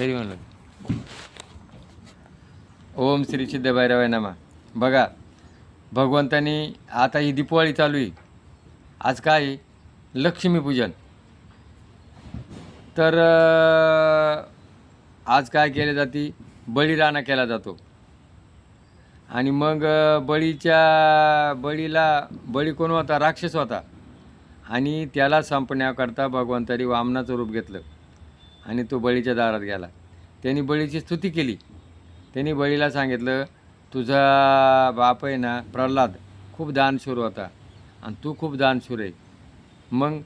तरी म्हणलं. ओम श्री सिद्ध भैरवाय नमा. बघा भगवंतानी आता ही दीपवाळी चालू आहे. आज काय आहे? लक्ष्मीपूजन तर आज काय केले जाते? बळीराणा केला जातो. आणि मग बळीच्या बळीला बळी कोण होता? राक्षस होता. आणि त्याला संपण्याकरता भगवंतानी वामनाचं रूप घेतलं. आणि तो बळीच्या दारात गेला. त्यांनी बळीची स्तुती केली. त्यांनी बळीला सांगितलं तुझा बाप आहे ना प्रल्हाद खूप दानशूर होता आणि तू खूप दानशूर आहे. मग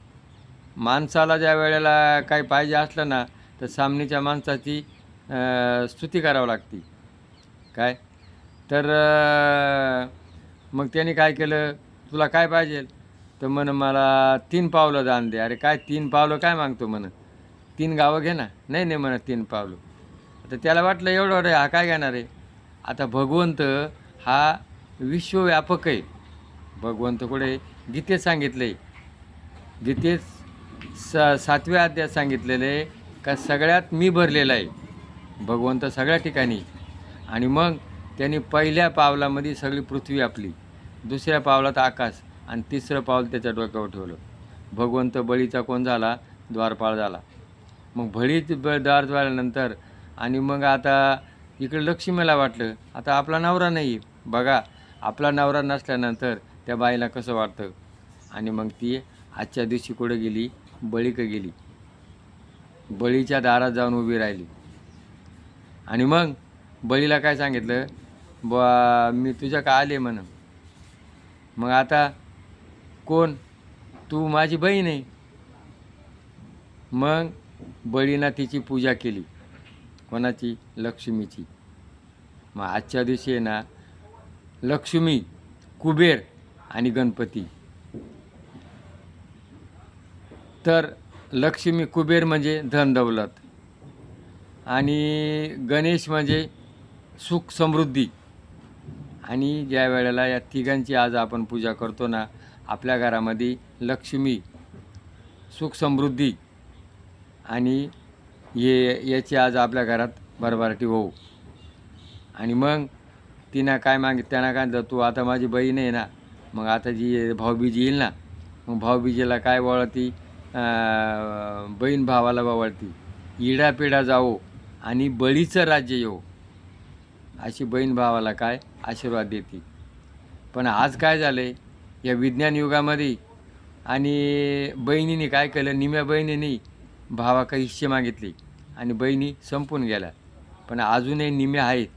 माणसाला ज्या वेळेला काही पाहिजे असलं ना तर सामनीच्या माणसाची स्तुती करावी लागते. काय? तर मग त्यांनी काय केलं? तुला काय पाहिजे? तर म्हण मला तीन पावलं दान दे. अरे काय तीन पावलं काय मागतो म्हण? तीन गावं घे ना. नाही नाही म्हणत तीन पावलं. आता त्याला वाटलं एवढं रे हा काय घेणार आहे? आता भगवंत हा विश्वव्यापक आहे. भगवंत कुठे? गीतेत सांगितले गीतेत स सातव्या अध्यात सांगितलेलं आहे का सगळ्यात मी भरलेला आहे. भगवंत सगळ्या ठिकाणी. आणि मग त्यांनी पहिल्या पावलामध्ये सगळी पृथ्वी आपली. दुसऱ्या पावलात आकाश आणि तिसरं पाऊल त्याच्या डोक्यावर ठेवलं. भगवंत बळीचा कोण झाला? द्वारपाळ झाला. मग भळीत ब झाल्यानंतर आणि मग आता इकडे लक्ष्मीला वाटलं. आता आपला नवरा नाही. बघा आपला नवरा नसल्यानंतर त्या बाईला कसं वाटतं? आणि मग ती आजच्या दिवशी कुठं गेली? बळीक गेली. बळीच्या दारात जाऊन उभी राहिली. आणि मग बळीला काय सांगितलं? बा मी तुझ्या का आले म्हण मग आता कोण? तू माझी बहीण आहे. मग बळीनं तिची पूजा केली. कोणाची? लक्ष्मीची. मग आजच्या दिवशी आहे ना लक्ष्मी कुबेर आणि गणपती. तर लक्ष्मी कुबेर म्हणजे धन दौलत आणि गणेश म्हणजे सुख समृद्धी. आणि ज्या वेळेला या तिघांची आज आपण पूजा करतो ना आपल्या घरामध्ये लक्ष्मी सुख समृद्धी आणि ये याची आज आपल्या घरात भरभराटी होऊ. आणि मग तिनं काय मागित त्यांना काय म्हणतं, तू आता माझी बहीण आहे ना मग आता जी भाऊबीजी येईल ना मग भाऊबीजीला काय वळती? बहीण भावाला वळती. इडापिडा जावो जाओ आणि बळीचं राज्य येऊ अशी बहीण भावाला काय आशीर्वाद देते. पण आज काय झालं आहे या विज्ञान युगामध्ये आणि बहिणीने काय केलं? निम्या बहिणीने भावाकडे हिस्से मागितले आणि बहिणी संपून गेल्या. पण अजूनही निम्या आहेत.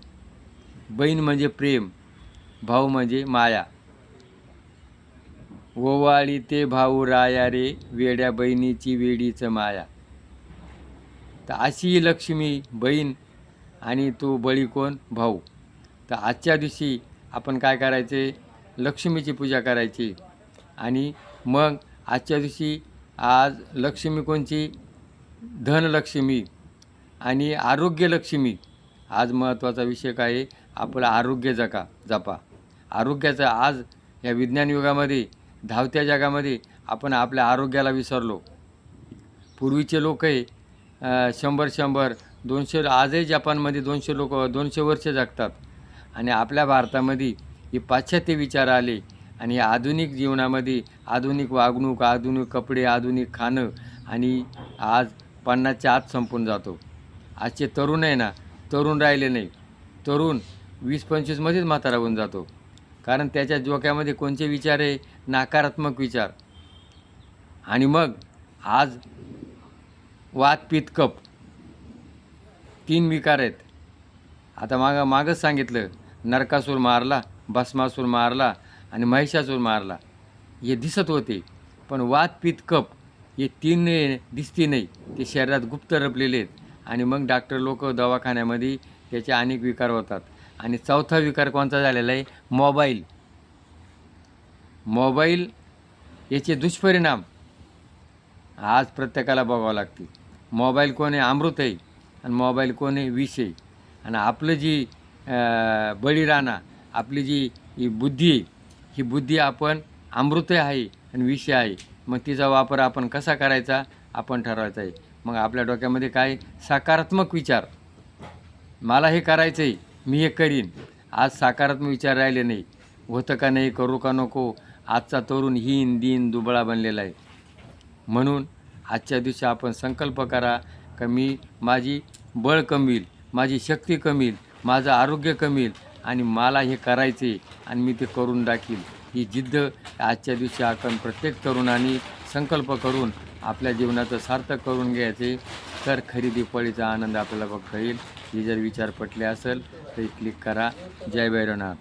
बहीण म्हणजे प्रेम भाऊ म्हणजे माया. ओवाळी ते भाऊ राया रे वेड्या बहिणीची वेडीचं माया. तर अशी लक्ष्मी बहीण आणि तो बळी कोण? भाऊ. तर आजच्या दिवशी आपण काय करायचे? लक्ष्मीची पूजा करायची. आणि मग आजच्या दिवशी आज लक्ष्मी कोणची? धनलक्ष्मी आणि आरोग्यलक्ष्मी. आज महत्त्वाचा विषय काय आहे? आपलं आरोग्य जका जपा. आरोग्याचं आज या विज्ञान युगामध्ये धावत्या जगामध्ये आपण आपल्या आरोग्याला विसरलो. पूर्वीचे लोक आहे शंभर शंभर दोनशे आजही जपानमध्ये दोनशे लोक दोनशे वर्ष जगतात. आणि आपल्या भारतामध्ये हे पाश्चात्य विचार आले आणि आधुनिक जीवनामध्ये आधुनिक वागणूक आधुनिक कपडे आधुनिक खाणं आणि आज पन्नासच्या आत संपून जातो. आजचे तरुण आहे ना तरुण राहिले नाही. तरुण वीस पंचवीसमध्येच म्हातारा होऊन जातो. कारण त्याच्या जोक्यामध्ये कोणते विचार आहे? नकारात्मक विचार. आणि मग आज वात पित कप. तीन विकार आहेत. आता मागं मागच सांगितलं. नरकासूर मारला भस्मासूर मारला आणि महिषासूर मारला. हे दिसत होते. पण वात पित कप. हे तीन दिसते नाही. ते शरीरात गुप्त रपलेले आहेत. आणि मग डॉक्टर लोक दवाखान्यामध्ये त्याचे अनेक विकार होतात. आणि चौथा विकार कोणता झालेला आहे? मोबाईल. मोबाईल याचे दुष्परिणाम आज प्रत्येकाला बघावं लागते. मोबाईल कोण आहे अमृत आहे आणि मोबाईल कोण आहे विष आहे. आणि आपलं जी बळीराणा आपली जी ही बुद्धी आहे ही बुद्धी आपण अमृत आहे आणि विषय आहे. मग तिचा वापर आपण कसा करायचा आपण ठरवायचा आहे. मग आपल्या डोक्यामध्ये काय? सकारात्मक विचार. मला हे करायचं आहे मी हे करीन. आज सकारात्मक विचार राहिले नाही. होतं का नाही करू का नको? आजचा तरुण हीन दिन दुबळा बनलेला आहे. म्हणून आजच्या दिवशी आपण संकल्प करा का मी माझी बळ कमील माझी शक्ती कमील माझं आरोग्य कमील आणि मला हे करायचे आणि मी ते करून टाकील ही जिद्द आजच्या दिवशी आपण प्रत्येक तरुणाने संकल्प करून आपल्या जीवनाचं सार्थक करून घ्यायचे. तर खरी दिवाळीचा आनंद आपल्याला बघता येईल. हे जर विचार पटले असेल तर क्लिक करा. जय भैरवनाथ.